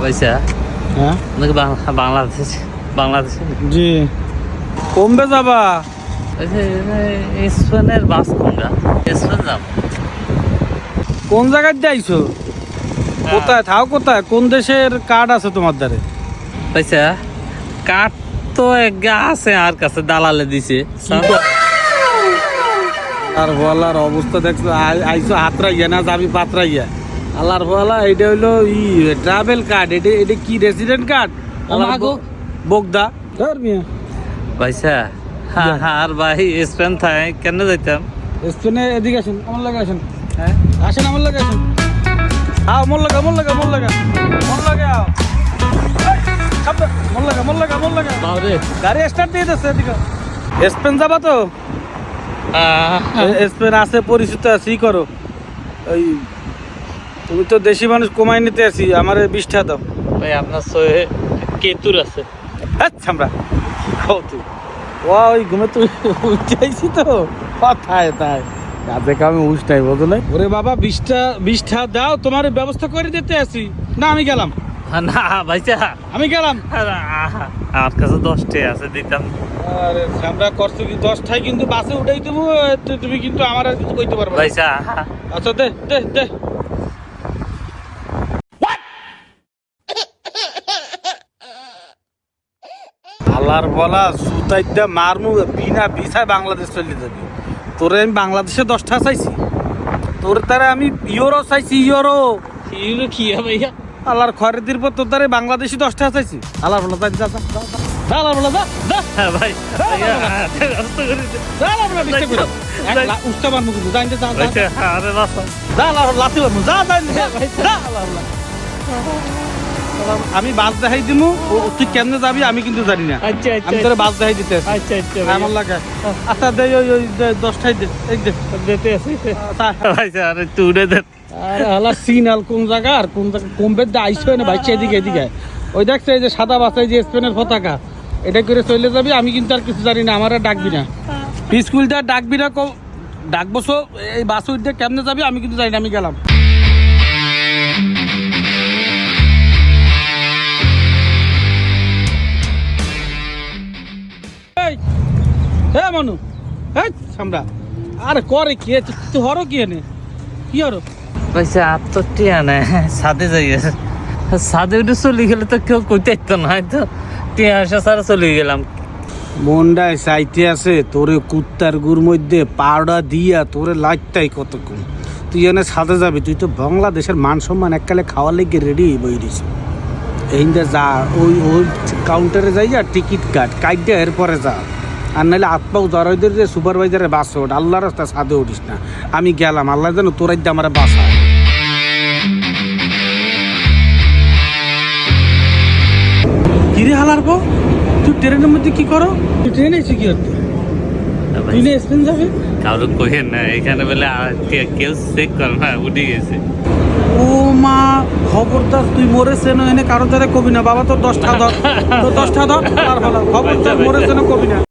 পয়সা হ্যাঁ? নাকি বাংলাদেশ বাংলাদেশে? জি। কমবে যাবা। স্পেনের বাস কোনটা স্পেন যাব। কোন জায়গায় যাইছো? কোথায়? থাও কোথায়? কোন দেশের কার্ড আছে তোমার দ্বারে? পয়সা কাঠ তো একগা আছে আর কাছে দালালে দিছে। আর বলার অবস্থা দেখছ। আই- আইছো হাতরাইয়া না যাবি পাতরাইয়া আল্লাহর বলা এটা হইল ই ট্রাভেল কার্ড এটা এটা কি রেসিডেন্ট কার্ড মাগো। বগদা। ধর মিয়া। পয়সা আর ভাই স্পেন থাকে কেন যাইতাম? স্পেনে এদিকে আসেন আমার লাগে আসেন। হ্যাঁ? আসেন আমার লাগে আসেন। আও মোর লাগা মোর লাগা মোর লাগা। মোর লাগা মোর লাগা মোর লাগা মোর লাগা। গাড়ি স্টার্ট দিয়ে দিচ্ছে এদিকে। স্পেন যাবা তো? স্পেন আছে পরিচিত আছে করো। ওই তুমি তো দেশি মানুষ কমাই নিতে আছি আমার বিষ্ঠা দাও। ভাই আপনার সয়ে কেতুর আছে। আচ্ছা আমরা খাও তুই। ও ওই ঘুমে তুই উঠাইছি তো। কথায় তাই কাজে কামে উঠটাই বদলে ওরে বাবা বিশটা বিশটা দাও তোমার ব্যবস্থা করে দিতে আছি। না আমি গেলাম। না ভাইসা। আমি গেলাম। আমার কাছে দশটি আছে দিতাম। আরে আমরা করছি কি দশটায় কিন্তু বাসে উঠাই দেবো তুমি কিন্তু আমার আর কিছু কইতে পারবে। ভাইসা আচ্ছা দে দে দে। বলা সুতাইটা মারমু বিনা বিছায় বাংলাদেশ চলে যাবি। তোরে আমি বাংলাদেশে দশটা চাইছি। তোর তারে আমি ইউরো চাইছি ইউরো। ইউরো কি ভাইয়া? আল্লাহর খরে দির পর তোর তারে বাংলাদেশি দশটা চাইছি। আল্লাহর বলা যা যা আল্লাহর বলা হ্যাঁ ভাই। আল্লাহর। আমি বাস দেখাই দিমু। তুই কেমনে যাবি? আমি কিন্তু জানি না। আচ্ছা আচ্ছা আমি তোর বাস দেখাই দিতে আচ্ছা আচ্ছা আমার লাগে। আচ্ছা দে ওই ওই দে, দশটাই দে। দে। দিতে আছে আচ্ছা। উড়ে দেন। আরে কোন কোন জায়গা না এদিকে এদিকে। ওই দেখছে যে সাদা যে করে চলে যাবি, আমি কিন্তু আর কিছু জানি না ডাকবি না। স্কুল ডাকবি না এই কেমনে যাবি, আমি কিন্তু জানি না, আমি গেলাম। হ্যাঁ আরে কি হরো কি কি হরো? তো টিয়া নাই সাদে যাই সাদে উঠে চলে গেলে তো কেউ কইতে তো না, হয়তো টিয়া আসা সারা চলে গেলাম। মন্ডায় চাইতে আছে, তোরে কুত্তার গুর মধ্যে পাউডা দিয়া তোরে লাইটটাই কতক্ষণ? তুই এনে সাথে যাবি, তুই তো বাংলাদেশের মান সম্মান এককালে খাওয়ার লেগে রেডি বই দিস এইটা যা, ওই ওই কাউন্টারে যাই যা টিকিট কাট, কাইটে এরপরে যা। আর নাহলে আত্মাও জড়াইদের যে সুপারভাইজারে বাস ওঠ। আল্লাহ রাস্তা সাদে উঠিস না। আমি গেলাম আল্লাহ যেন তোরাই আমার বাসা কিরে হালার পো তুই ট্রেনের মধ্যে কি করো? তুই ট্রেনে এসে কি আর তুই? না স্পেন যাবে? কারও কইেন না এখানে বলে কেউ চেক করে না উঠে গেছে। ও মা খবরদার তুই মরেছে না এনে কারও দ্বারা কবি না। বাবা তোর দশটা ধর তোর দশটা ধর আর হলো। খবরদার মরেছে না কবি না।